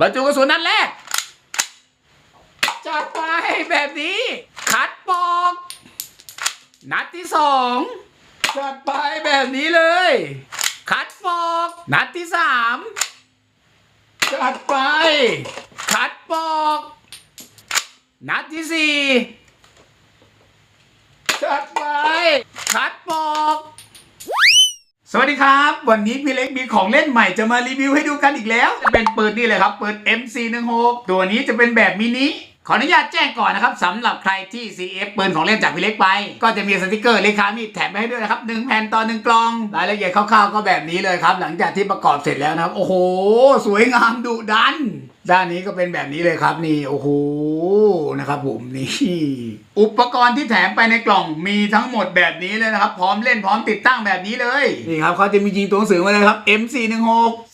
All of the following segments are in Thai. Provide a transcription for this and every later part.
บรรจุกระสุนนัดแรก จัดไปแบบนี้ คัดปอก นัดที่สองจัดไปแบบนี้เลย คัดปอก นัดที่สามจัดไป คัดปอก นัดที่สี่จัดไป คัดปอก สวัสดีครับ วันนี้พี่เล็กมีของเล่นใหม่จะมารีวิวให้ดูกันอีกแล้ว จะเป็นปืนนี่เลยครับปืน MC16 ตัวนี้จะเป็นแบบมินิขออนุญาตแจ้งก่อนนะครับสำหรับใครที่ CF ปืนของเล่นจากพี่เล็กไป ก็จะมีสติกเกอร์เลขามีแถมไปให้ด้วยนะครับหนึ่งแผ่นต่อหนึ่งกล่อง รายละเอียดคร่าวๆก็แบบนี้เลยครับ หลังจากที่ประกอบเสร็จแล้วนะครับ โอ้โห สวยงามดุดัน ด้านนี้ก็เป็นแบบนี้เลยครับนี่โอ้โหนะครับ ผมนี่อุปกรณ์ที่แถมไปในกล่องมีทั้งหมดแบบนี้เลยนะครับ พร้อมเล่นพร้อมติดตั้งแบบนี้เลยนี่ครับเขาจะมียิงตัวหนังสือมาเลยครับ MC16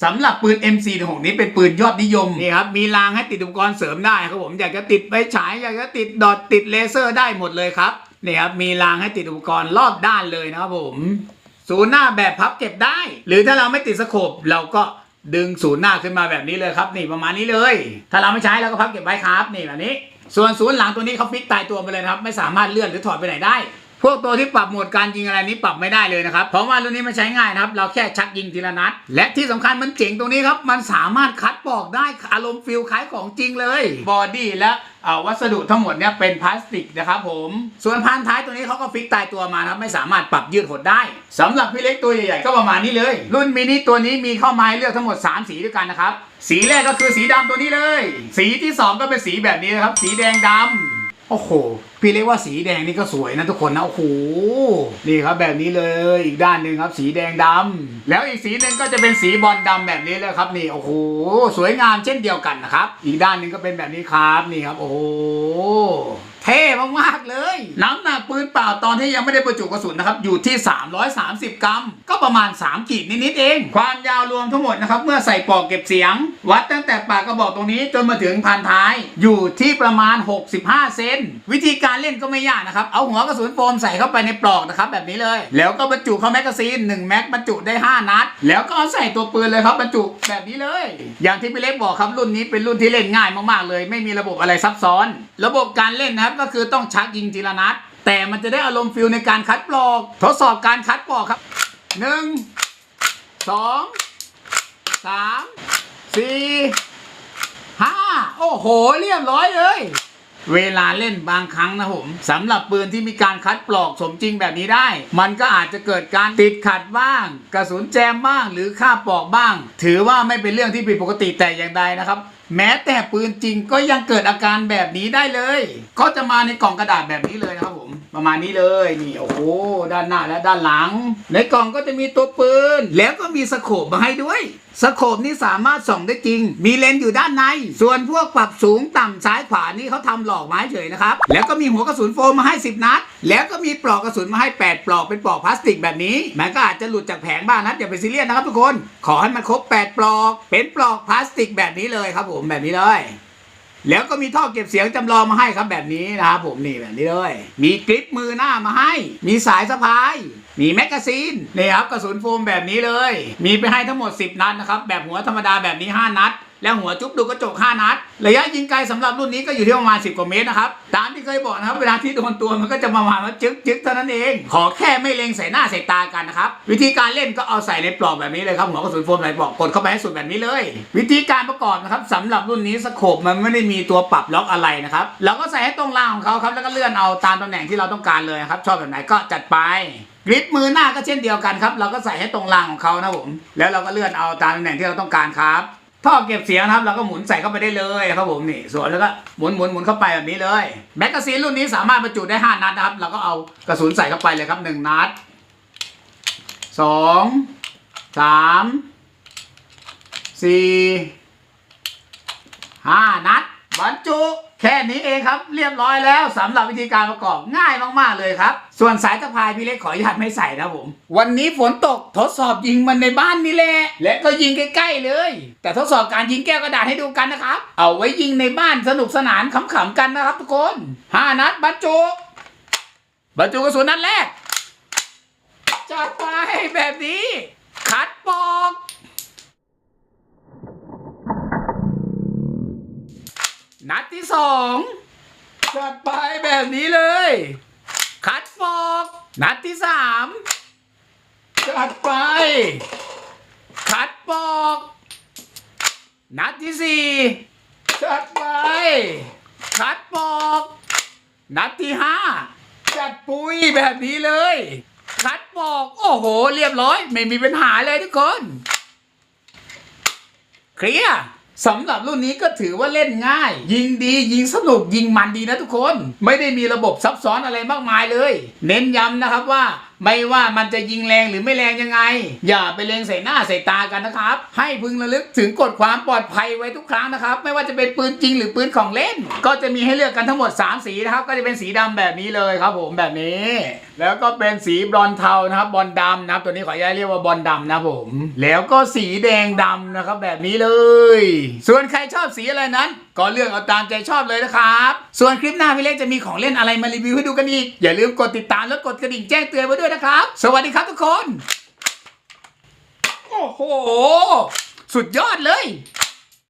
สำหรับปืน MC16 นี้เป็นปืนยอดนิยมนี่ครับมีรางให้ติดอุปกรณ์เสริมได้ครับผมอยากจะติดไฟฉายอยากจะติดดอทติดเลเซอร์ได้หมดเลยครับนี่ครับมีรางให้ติดอุปกรณ์รอบด้านเลยนะครับผมศูนย์หน้าแบบพับเก็บได้ หรือถ้าเราไม่ติดสโคปเราก็ ดึงศูนย์หน้าขึ้นมาแบบนี้เลยครับนี่ประมาณนี้เลย ถ้าเราไม่ใช้เราก็พับเก็บไว้ครับนี่แบบนี้ ส่วนศูนย์หลังตัวนี้เขาฟิกตายตัวไปเลยครับ ไม่สามารถเลื่อนหรือถอดไปไหนได้ พวกตัวที่ปรับโหมดการยิงอะไรนี้ปรับไม่ได้เลยนะครับ เพราะว่ารุ่นนี้มันใช้ง่ายนะครับ เราแค่ชักยิงทีละนัด และที่สำคัญมันเจ๋งตรงนี้ครับ มันสามารถคัดปอกได้อารมณ์ฟิลคล้ายของจริงเลย บอดี้และเอ่อวัสดุทั้งหมดเนี่ยเป็นพลาสติกนะครับผม ส่วนพานท้ายตัวนี้เขาก็ฟิกตายตัวมานะครับไม่สามารถปรับยืดหดได้สำหรับพี่เล็กตัวใหญ่ๆก็ประมาณนี้เลย รุ่นมินิตัวนี้มีเข้ามาให้เลือกทั้งหมด 3 สีด้วยกันนะครับ สีแรกก็คือสีดำตัวนี้เลย สีที่สองก็เป็นสีแบบนี้นะครับ สีแดงดำ โอ้โห พี่เรียกว่าสีแดงนี่ก็สวยนะทุกคนนะ โอ้โห นี่ครับแบบนี้เลย อีกด้านหนึ่งครับสีแดงดำแล้วอีกสีหนึ่งก็จะเป็นสีบอลดำแบบนี้เลยครับนี่ โอ้โห สวยงามเช่นเดียวกันนะครับ อีกด้านหนึ่งก็เป็นแบบนี้ครับ นี่ครับ โอ้โห เท่มากๆเลย น้ำหนักปืนเปล่าตอนที่ยังไม่ได้บรรจุกระสุนนะครับ อยู่ที่ 330 กรัม ก็ประมาณ3ขีดนิดๆเอง ความยาวรวมทั้งหมดนะครับ เมื่อใส่ปลอกเก็บเสียง วัดตั้งแต่ปากกระบอกตรงนี้จนมาถึงพันท้าย อยู่ที่ประมาณ 65 เซน วิธีการเล่นก็ไม่ยากนะครับ เอาหัวกระสุนโฟมใส่เข้าไปในปลอกนะครับแบบนี้เลย แล้วก็บรรจุเข้าแมกกาซีน1แม็กบรรจุได้ 5 นัด แล้วก็เอาใส่ตัวปืนเลยครับบรรจุแบบนี้เลย อย่างที่พี่เล็กบอกครับรุ่นนี้เป็นรุ่นที่เล่นง่ายมากๆเลย ไม่มีระบบอะไรซับซ้อน ระบบการเล่นนะครับก็คือต้องชักยิงทีละนัด แต่มันจะได้อารมณ์ฟิลในการคัดปลอก ทดสอบการคัดปลอกครับหนึ่งสองสามสี่ห้าโอ้โห เรียบร้อยเลย เวลาเล่นบางครั้งนะผมสำหรับปืนที่มีการคัดปลอกสมจริงแบบนี้ได้ มันก็อาจจะเกิดการติดขัดบ้าง กระสุนแจมบ้าง หรือค่าปลอกบ้าง ถือว่าไม่เป็นเรื่องที่ผิดปกติแต่อย่างใดนะครับแม้แต่ปืนจริงก็ยังเกิดอาการแบบนี้ได้เลย ก็จะมาในกล่องกระดาษแบบนี้เลยนะครับผม ประมาณนี้เลยนี่โอ้โหด้านหน้าและด้านหลัง ในกล่องก็จะมีตัวปืน แล้วก็มีสโคปมาให้ด้วยสโคปนี่สามารถส่องได้จริง มีเลนส์อยู่ด้านใน ส่วนพวกปรับสูงต่ำซ้ายขวานี่เขาทำหลอกไม้เฉยนะครับ แล้วก็มีหัวกระสุนโฟมมาให้ 10 นัด แล้วก็มีปลอกกระสุนมาให้ 8 ปลอกเป็นปลอกพลาสติกแบบนี้ มันก็อาจจะหลุดจากแผงบ้างนะอย่าไปซีเรียสนะครับทุกคน ขอให้มันครบ 8 ปลอก เป็นปลอกพลาสติกแบบนี้เลยครับผมแบบนี้เลย แล้วก็มีท่อเก็บเสียงจำลองมาให้ครับแบบนี้นะครับผมนี่แบบนี้เลย มีกริปมือหน้ามาให้ มีสายสะพาย มีแมกกาซีนนี่ครับกระสุนโฟมแบบนี้เลย มีไปให้ทั้งหมด 10 นัดนะครับแบบหัวธรรมดาแบบนี้ 5 นัด แล้วหัวจุ๊บดูกระจก5นัด ระยะยิงไกลสำหรับรุ่นนี้ก็อยู่ที่ประมาณ 10 กว่าเมตรนะครับ ตามที่เคยบอกนะครับ เวลาที่โดนตัวมันก็จะประมาณว่าจึ๊กจึ๊กเท่านั้นเอง ขอแค่ไม่เล็งใส่หน้าใส่ตากันนะครับ วิธีการเล่นก็เอาใส่ในปลอกแบบนี้เลยครับหัวกระสุนโฟมใส่ปลอกกดเข้าไปให้สุดแบบนี้เลย วิธีการประกอบนะครับสำหรับรุ่นนี้สโคปมันไม่ได้มีตัวปรับล็อกอะไรนะครับเราก็ใส่ให้ตรงล่างของเขาครับแล้วก็เลื่อนเอาตามตำแหน่งที่เราต้องการเลยครับชอบแบบไหนก็จัดไปกริปมือหน้าก็เช่นเดียวกันครับ เราก็ใส่ให้ตรงรางของเขานะผม แล้วเราก็เลื่อนเอาตามตำแหน่งที่เราต้องการครับ ท่อเก็บเสียงนะครับเราก็หมุนใส่เข้าไปได้เลยครับผมนี่ส่วนแล้วก็หมุนหมุนหมุนเข้าไปแบบนี้เลยแมกกาซีนรุ่นนี้สามารถบรรจุได้ 5 นัดนะครับ เราก็เอากระสุนใส่เข้าไปเลยครับ 1 นัดสองสามสี่ห้านัดบรรจุ แค่นี้เองครับเรียบร้อยแล้วสำหรับวิธีการประกอบง่ายมาก ๆ เลยครับ ส่วนสายสะพายพี่เล็กขออนุญาตไม่ใส่นะผม วันนี้ฝนตกทดสอบยิงมันในบ้านนี่แหละและก็ยิงใกล้ๆเลย แต่ทดสอบการยิงแก้วกระดาษให้ดูกันนะครับ เอาไว้ยิงในบ้านสนุกสนานขำๆกันนะครับทุกคนห้านัดบรรจุบรรจุกระสุนนัดแรกจัดไปแบบนี้ คัดปอก นัดที่สองจัดไปแบบนี้เลย คัดปอก นัดที่สามจัดไป คัดปอก นัดที่สี่จัดไป คัดปอก นัดที่ห้าจัดปุยแบบนี้เลย คัดปอก โอ้โห เรียบร้อย ไม่มีปัญหาเลยทุกคน เคลียร์ สำหรับรุ่นนี้ก็ถือว่าเล่นง่าย ยิงดียิงสนุกยิงมันดีนะทุกคน ไม่ได้มีระบบซับซ้อนอะไรมากมายเลย เน้นย้ำนะครับว่า ไม่ว่ามันจะยิงแรงหรือไม่แรงยังไง อย่าไปเลงใส่หน้าใส่ตากันนะครับ ให้พึงระลึกถึงกฎความปลอดภัยไว้ทุกครั้งนะครับ ไม่ว่าจะเป็นปืนจริงหรือปืนของเล่น ก็จะมีให้เลือกกันทั้งหมด 3 สีนะครับ ก็จะเป็นสีดำแบบนี้เลยครับ ผมแบบนี้ แล้วก็เป็นสีบอนเทานะครับบอลดำนะครับ ตัวนี้ขออนุญาตเรียกว่าบอลดำนะครับผม แล้วก็สีแดงดำนะครับ แบบนี้เลย ส่วนใครชอบสีอะไรนั้น ก็เลือกเอาตามใจชอบเลยนะครับ ส่วนคลิปหน้าพี่เล็กจะมีของเล่นอะไรมารีวิวให้ดูกันอีก อย่าลืมกดติดตามและกดกระดิ่งแจ้งเตือนไว้ด้วยนะครับ สวัสดีครับทุกคน โอ้โห สุดยอดเลย